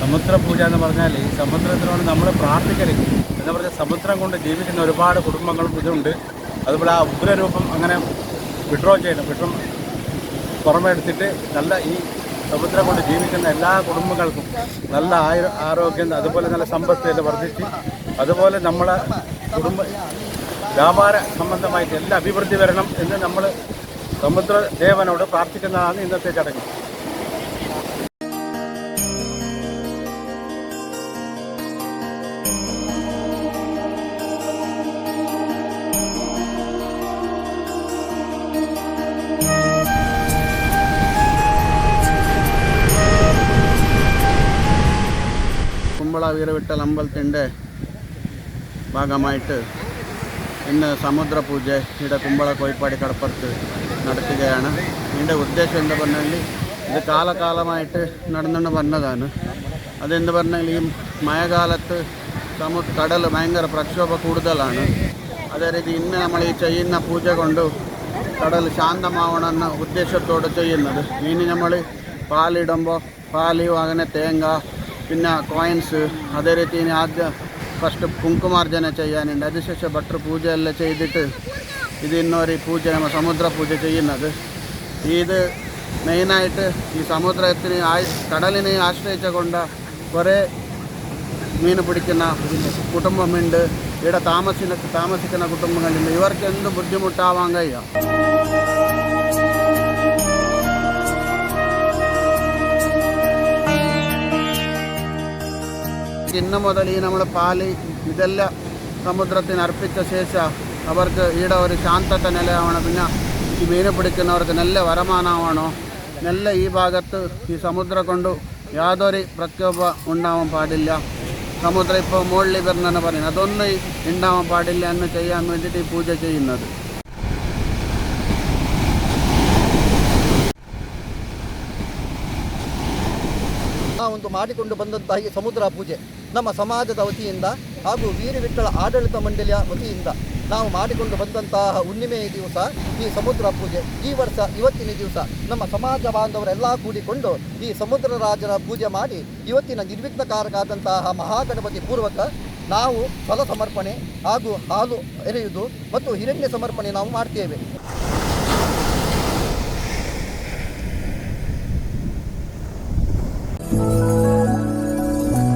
സമുദ്ര പൂജ എന്ന് പറഞ്ഞാൽ ഈ സമുദ്രത്തിനോട് നമ്മൾ പ്രാർത്ഥിക്കരുത് എന്ന് പറഞ്ഞാൽ സമുദ്രം കൊണ്ട് ജീവിക്കുന്ന ഒരുപാട് കുടുംബങ്ങളും ഇതുണ്ട്. അതുപോലെ ആ ഉഗ്രരൂപം അങ്ങനെ വിഡ്രോ ചെയ്യണം. വിഡ്രോ പുറമെ എടുത്തിട്ട് നല്ല ഈ സമുദ്രം കൊണ്ട് ജീവിക്കുന്ന എല്ലാ കുടുംബങ്ങൾക്കും നല്ല ആരോഗ്യം അതുപോലെ നല്ല സമ്പത്ത് വർദ്ധിച്ച് അതുപോലെ നമ്മളെ കുടുംബ വ്യാപാര സംബന്ധമായിട്ട് എല്ലാ അഭിവൃദ്ധി വരണം എന്ന് നമ്മൾ സമുദ്ര ദേവനോട് പ്രാർത്ഥിക്കുന്നതാണ് ഇന്നത്തെ ചടങ്ങ്. വീരവിട്ടൽ അമ്പലത്തിന്റെ ഭാഗമായിട്ട് ഇന്ന് സമുദ്ര ഇവിടെ കുമ്പള കോഴിപ്പാടി കടപ്പുറത്ത് നടത്തുകയാണ് ഇതിന്റെ ഉദ്ദേശം എന്ന് പറഞ്ഞാൽ ഇത് കാലകാലമായിട്ട് നടന്നുകൊണ്ട് വന്നതാണ് അതെന്ന് പറഞ്ഞാൽ ഈ മഴകാലത്ത് സമു കടൽ ഭയങ്കര പ്രക്ഷോഭം കൂടുതലാണ്. അതേ രീതി ഇന്ന് നമ്മൾ ഈ ചെയ്യുന്ന പൂജ കൊണ്ട് കടൽ ശാന്തമാവണമെന്ന ഉദ്ദേശത്തോടെ ചെയ്യുന്നത്. ഇനി നമ്മൾ പാലിടുമ്പോൾ പാലിയോ അങ്ങനെ തേങ്ങ പിന്നെ കോയിൻസ് അതേ രീതി ഇനി ആദ്യം ഫസ്റ്റ് കുങ്കുമാർജന ചെയ്യാനുണ്ട്. അതിനുശേഷം ഭട്ട് പൂജ എല്ലാം ചെയ്തിട്ട് ഇത് ഇന്നൊരു പൂജ നമ്മൾ സമുദ്ര പൂജ ചെയ്യുന്നത്. ഇത് മെയിനായിട്ട് ഈ സമുദ്രത്തിന് കടലിനെ ആശ്രയിച്ച ആശ്രയിച്ചുകൊണ്ട് കുറേ മീൻ പിടിക്കുന്ന കുടുംബമുണ്ട്. ഇവിടെ താമസിക്കുന്ന താമസിക്കുന്ന കുടുംബങ്ങളുണ്ട്. ഇവർക്ക് എന്ത് ബുദ്ധിമുട്ടാവാൻ കഴിയാം? ഇന്ന് മുതൽ ഈ നമ്മൾ പാൽ ഇതെല്ലാം സമുദ്രത്തിന് അർപ്പിച്ച ശേഷം അവർക്ക് ഈടെ ഒരു ശാന്തത നിലയാവണം. പിന്നെ ഈ മീൻ പിടിക്കുന്നവർക്ക് നല്ല വരമാനമാണോ നല്ല ഈ ഭാഗത്ത് ഈ സമുദ്രം കൊണ്ട് യാതൊരു പ്രക്ഷോഭം ഉണ്ടാവാൻ പാടില്ല. സമുദ്രം ഇപ്പോൾ മുകളിൽ വരുന്നെന്ന് പറയുന്നത് അതൊന്നും ഉണ്ടാവാൻ പാടില്ല എന്ന് ചെയ്യാൻ വേണ്ടിയിട്ട് ഈ പൂജ ചെയ്യുന്നത്. ಒಂದು ಮಾಡಿಕೊಂಡು ಬಂದಂತಹ ಈ ಸಮುದ್ರ ಪೂಜೆ ನಮ್ಮ ಸಮಾಜದ ವತಿಯಿಂದ ಹಾಗೂ ವೀರವಿಠ್ಠಲ ಆಡಳಿತ ಮಂಡಳಿಯ ವತಿಯಿಂದ ನಾವು ಮಾಡಿಕೊಂಡು ಬಂದಂತಹ ಹುಣ್ಣಿಮೆಯ ದಿವಸ ಈ ಸಮುದ್ರ ಪೂಜೆ. ಈ ವರ್ಷ ಇವತ್ತಿನ ದಿವಸ ನಮ್ಮ ಸಮಾಜ ಬಾಂಧವರೆಲ್ಲ ಕೂಡಿಕೊಂಡು ಈ ಸಮುದ್ರ ರಾಜರ ಪೂಜೆ ಮಾಡಿ ಇವತ್ತಿನ ನಿರ್ವಿಘ್ನಕಾರಕಾದಂತಹ ಮಹಾಗಣಪತಿ ಪೂರ್ವಕ ನಾವು ಫಲ ಸಮರ್ಪಣೆ ಹಾಗೂ ಹಾಲು ಎರೆಯುವುದು ಮತ್ತು ಹಿರಣ್ಯ ಸಮರ್ಪಣೆ ನಾವು ಮಾಡ್ತೇವೆ.